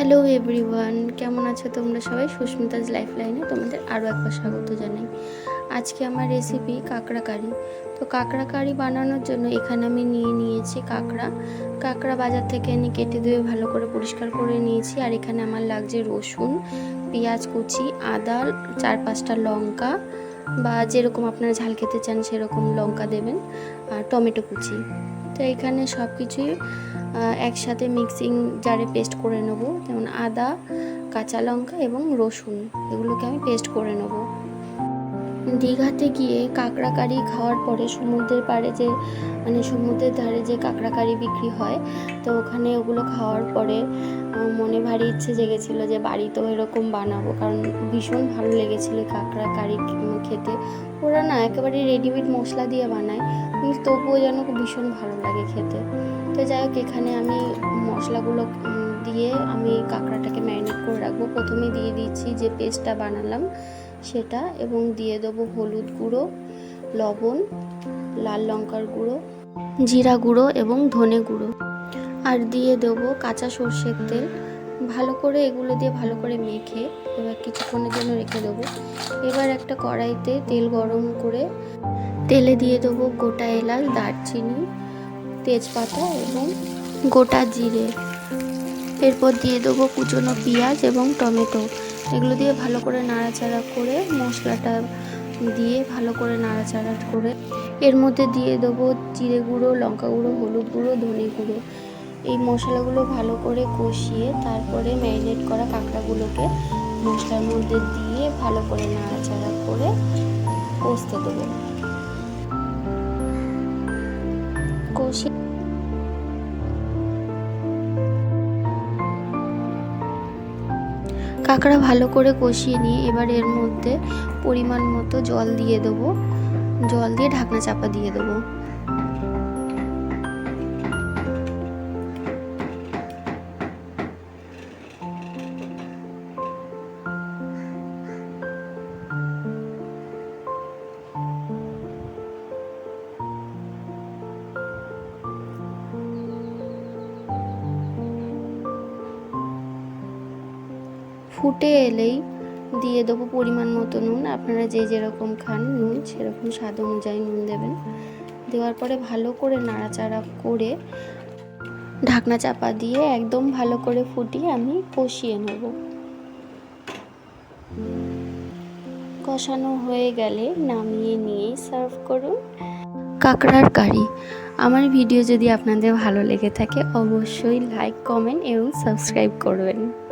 Hello everyone কেমন আছো তোমরা সবাই? সুস্মিতাজ লাইফ লাইনে তোমাদের আরও একবার স্বাগত জানাই। আজকে আমার রেসিপি কাঁকড়া কারি। তো কাঁকড়া কারি বানানোর জন্য এখানে আমি নিয়ে নিয়েছি কাঁকড়া। কাঁকড়া বাজার থেকে এনে কেটে ধুয়ে ভালো করে পরিষ্কার করে নিয়েছি। আর এখানে আমার লাগছে রসুন, পেঁয়াজ কুচি, আদা, চার পাঁচটা লঙ্কা বা যেরকম আপনারা ঝাল খেতে চান সেরকম লঙ্কা দেবেন, আর টমেটো কুচি। তো এখানে সব কিছুই একসাথে মিক্সিং জারে পেস্ট করে নেব। যেমন আদা, কাঁচা লঙ্কা এবং রসুন, এগুলোকে আমি পেস্ট করে নেব। দীঘাতে গিয়ে কাঁকড়া কারি খাওয়ার পরে সমুদ্রের পাড়ে যে মানে সমুদ্রের ধারে যে কাঁকড়া কারি বিক্রি হয়, তো ওখানে ওগুলো খাওয়ার পরে মনে ভারী ইচ্ছে জেগেছিলো যে বাড়িতেও এরকম বানাবো। কারণ ভীষণ ভালো লেগেছিলো কাঁকড়া কারি খেতে। ওরা না একেবারে রেডিমেড মশলা দিয়ে বানায়, কিন্তু তবুও যেন ভীষণ ভালো লাগে খেতে। তো যাই হোক, এখানে আমি মশলাগুলো দিয়ে আমি কাঁকড়াটাকে ম্যারিনেট করে রাখব। প্রথমে দিয়ে দিচ্ছি যে পেস্টটা বানালাম। সেটা এবং দিয়ে দেবো হলুদ গুঁড়ো, লবণ, লাল লঙ্কার গুঁড়ো, জিরা গুঁড়ো এবং ধনে গুঁড়ো। আর দিয়ে দেবো কাঁচা সর্ষের তেল। ভালো করে এগুলো দিয়ে ভালো করে মেখে এবার কিছুক্ষণের জন্য রেখে দেবো। এবার একটা কড়াইতে তেল গরম করে তেলে দিয়ে দেবো গোটা এলাচ, দারচিনি, তেজপাতা এবং গোটা জিরে। এরপর দিয়ে দেবো কুচনো পেঁয়াজ এবং টমেটো। এগুলো দিয়ে ভালো করে নাড়াচাড়া করে মশলাটা দিয়ে ভালো করে নাড়াচাড়া করে এর মধ্যে দিয়ে দেবো জিরে গুঁড়ো, লঙ্কা গুঁড়ো, হলুদ গুঁড়ো, ধনে গুঁড়ো। এই মশলাগুলো ভালো করে কষিয়ে তারপরে ম্যারিনেট করা কাঁকড়াগুলোকে মশলার মধ্যে দিয়ে ভালো করে নাড়াচাড়া করে কষতে দেবো। কষিয়ে কাঁকড়া ভালো করে কষিয়ে নিয়ে এবার এর মধ্যে পরিমাণ মতো জল দিয়ে দেবো। জল দিয়ে ঢাকনা চাপা দিয়ে দেবো। ফুটে এলেই দিয়ে দেবো পরিমাণ মতো নুন। আপনারা যে যেরকম খান নুন, সেরকম স্বাদ অনুযায়ী নুন দেবেন। দেওয়ার পরে ভালো করে নাড়াচাড়া করে ঢাকনা চাপা দিয়ে একদম ভালো করে ফুটিয়ে আমি কষিয়ে নেব। কষানো হয়ে গেলে নামিয়ে নিয়ে সার্ভ করুন। কাঁকড়ার কারি। আমার ভিডিও যদি আপনাদের ভালো লেগে থাকে, অবশ্যই লাইক, কমেন্ট এবং সাবস্ক্রাইব করবেন।